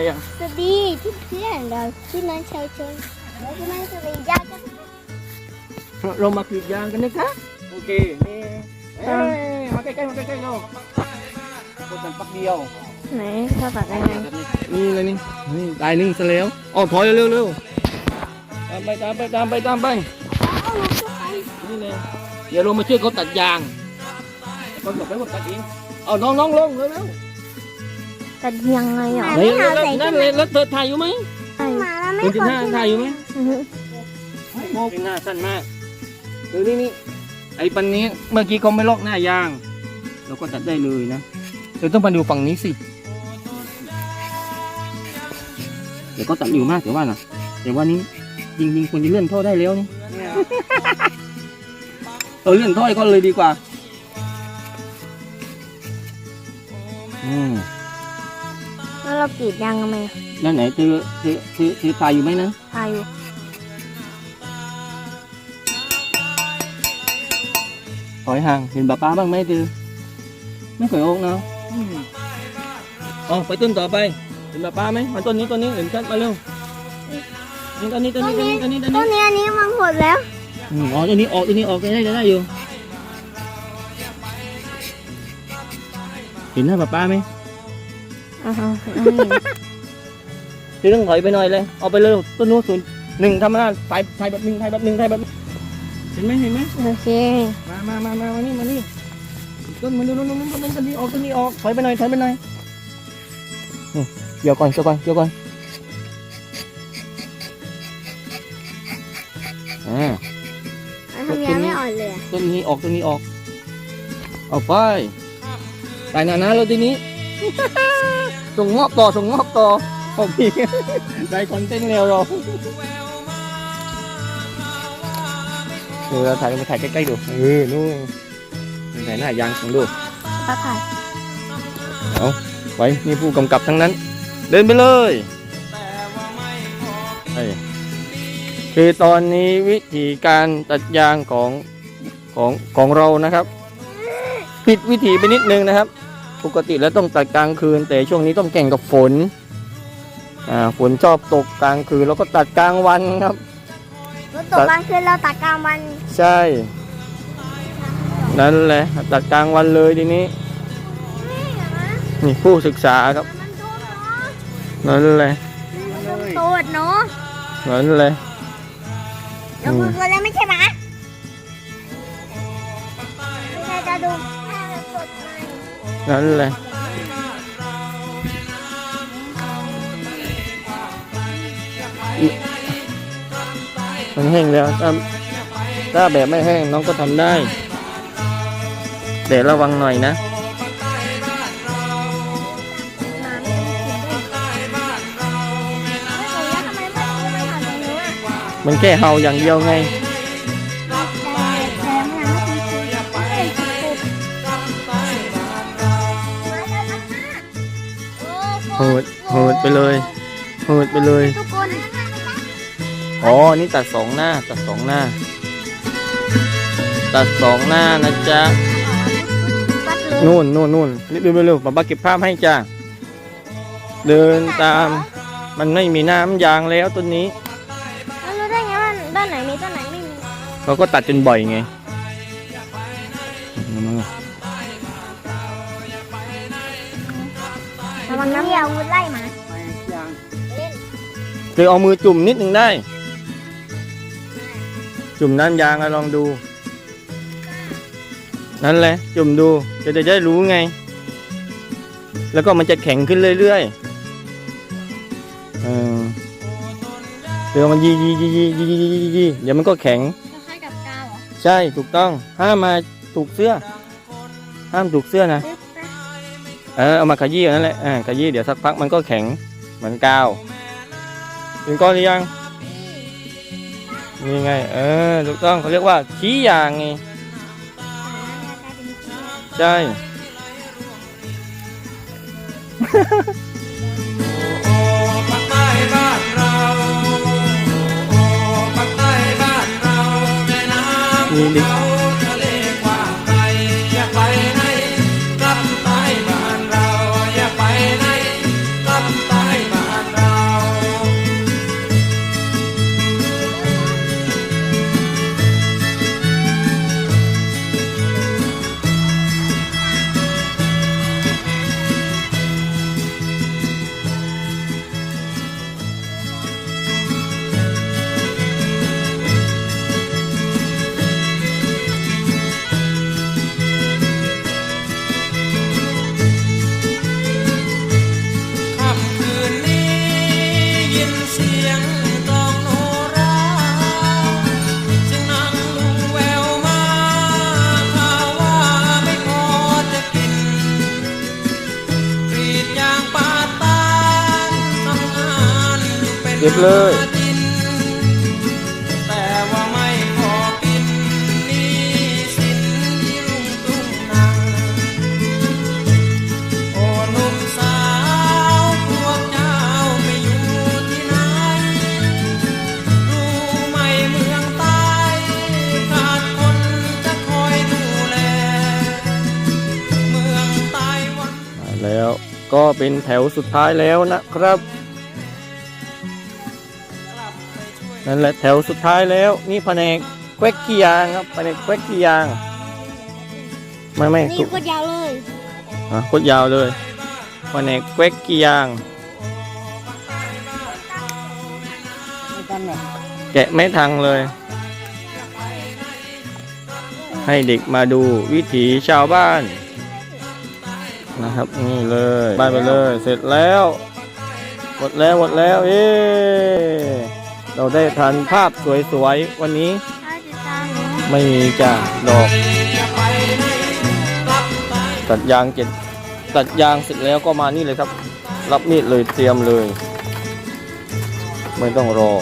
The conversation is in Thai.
ได้ยังสวัสดีที่เพื่อนเราที่นั่นชาวชนแล้วที่นั่นสวัสดียากกันเรามากรีดยางกันนะคะโอเคนี่เอ้ยมาใกล้ๆมาใกล้ๆเรากดกันปักเดียวไหนเขาตัดยังไงนี่เลยนี่นี่ตายหนึ่งซะแล้วอ๋อถอยเร็วๆเร็วตามไปตามไปตามไปตามไปเอาลูกเข้าไปนี่เลยเดี๋ยวเรามาช่วยเขาตัดยางก็บอกไปว่าตัดเองเอาน้องน้องลงเร็ว ตัดยังไงอะๆเฮ้ยแล้วนั่นเลยแล้วเธอถ่ายอยู่ไหมมาแล้วไม่คุณจินขอห้าถ่ายอยู่ไหมอือฮึโอ้เป็นหน้าสั้นมากดูนี่นี่ไอ้ปันนี้เมื่อกี้เขาไม่ลอกหน้ายาง เราก็ตัดได้เลยนะเดี๋ยวต้องมาดูฝั่งนี้สิเดี๋ยวก็ตัดอยู่มากแต่ว่าน่ะแต่ว่านี้จริงๆควรจะเลื่อนท่อได้แล้วนี่เออเลื่อนท่อให้เขาเลยดีกว่าอืมแล้ว เรากรีดยังทำไมแล้วไหนถือถือถือถือถ่ายอยู่ไหมนะทายอยู่ถอยห่างเห็นป้าป้าบ้างไหมตือไม่เคยโอกเนาะอ๋อไปต้นต่อไปเห็นป้าป้าไหมมาต้นนี้ต้นนี้เห็นชัดมาเร็วนี่ต้นนี้ต้นนี้ต้นนี้ต้นนี้ต้นต้นี้นนี้อันนี้มันหดแล้ว อืมอ๋อต้นนี้ออกต้นนี้ออกได้ได้ได้อยู่เห็นหน้าป้าป้าไหม อ่าฮะตือต้องถอยไปหน่อยเลย เอาไปเลยต้นนู้นศูนย์หนึ่งทำมาถ่ายถ่ายแบบหนึ่งถ่ายแบบหนึ่งถ่ายแบบเห็นไหมเห็นไหมโอเคมามามามามานี่มานี่ต้นมันต้นนู้นต้นนี้ต้นนี้ออกต้นนี้ออกถอยไปหน่อยถอยไปหน่อยนี่เดี๋ยวก่อนเดี๋ยวก่อนเดี๋ยวก่อนอ่าทำยังไม่อ่อนเลยอะ ต้นนี้ออกต้นนี้ออกเอาไปไปนานาแล้วทีนี้ ส่งมอบต่อส่งมอบต่อโอเคได้คอนเทนต์เร็วเราเดี๋ยวเราถ่ายมาถ่ายใกล้ๆดูเออนู่นถ่ายหน้ายางของดูป้าถ่ายไว้นี่ผู้กำกับทั้งนั้น เดินไปเลยไอ้คือตอนนี้วิธีการตัดยางของของของเรานะครับ ผิดวิธีไปนิดนึงนะครับ ปกติแล้วต้องตัดกลางคืน แต่ช่วงนี้ต้องแข่งกับฝนอ่าฝนชอบตกกลางคืนแล้วก็ตัดกลางวันครับ รถตกกลางคืนเราตัดกลางวันใช่ นั่นแหละตัดกลางวันเลยทีนี้ นี่เหรอนะนี่ผู้ศึกษาครับมันโดนเนาะนั่นแหละมันโดนโตดเนาะนั่นแหละแล้วคุณตัวแล้วไม่ใช่ไหมไม่ใช่จะดูแค่สดไหม นั่นแหละมันแห้งแล้วถ้าถ้าแบบไม่แห้งน้องก็ทำได้แต่ระวังหน่อยนะน้ำไม่ได้กินด้วยแล้วทำไมไม่ไม่ทำอย่างนี้อะมันแค่เห่าอย่างเดียวไง โหดโหดไปเลยโหดไปเลย ทุกคนอ๋อ นี่ตัดสองหน้า ตัดสองหน้า ตัดสองหน้านะจ๊ะ ปัดเลยนู่นนู่นนู่นรีบเร็วๆป๊าป๊าเก็บภาพให้จ้าเดินตาม มันไม่มีน้ำยางแล้วต้นนี้ แล้วรู้ได้ไงว่าด้านไหนมีด้านไหนไม่มี เขาก็ตัดจนบ่อยไง วังน้ำยาวุธไล่หมาคือเอามือจุ่มนิดหนึ่งได้ จุ่มน้ำยางอะลองดู นั่นแหละ จุ่มดูจะจะได้รู้ไง แล้วก็มันจะแข็งขึ้นเรื่อยๆเออเดี๋ยวมันยียียียียียียียีเดี๋ยวมันก็แข็ง คล้ายกับกาวเหรอ ใช่ถูกต้อง ห้ามมาถูกเสื้อ ห้ามถูกเสื้อนะ เออเอามาขยี้เอานั่นแหละอ่าขยี้เดี๋ยวสักพักมันก็แข็งเหมือนกาวถึงก้อนหรือยังนี่ไง เออถูกต้องเขาเรียกว่าขี้ยางไงใช่ปักใต้บ้านเราโอ้ปักใต้บ้านเราแม่น้ำมีเด็ะคอยดูแลเมืองใต้วันแล้วก็เป็นแถวสุดท้ายแล้วนะครับ นั่นแหละแถวสุดท้ายแล้ว นี่แผนกแควกกี้ยางครับแผนกแควกกี้ยาง ไม่ไม่นี่ก็ยาวเลยอะโคตรยาวเลยแผนกแควกกี้ยางแกะไม่ทังเลย ให้เด็กมาดูวิถีชาวบ้าน นะครับนี่เลยบ้านไปเลย เสร็จแล้วหมดแล้วหมดแล้ว เอ๊ เราได้ทันภาพสวยๆ วันนี้ถ้าจะตามหนูไม่มีจ้ะดอกไปไหนกลับไปตัดยางเจ็ดตัดยางเสร็จแล้วก็มานี่เลยครับ รับมีดเลยเตรียมเลย ไม่ต้องรอ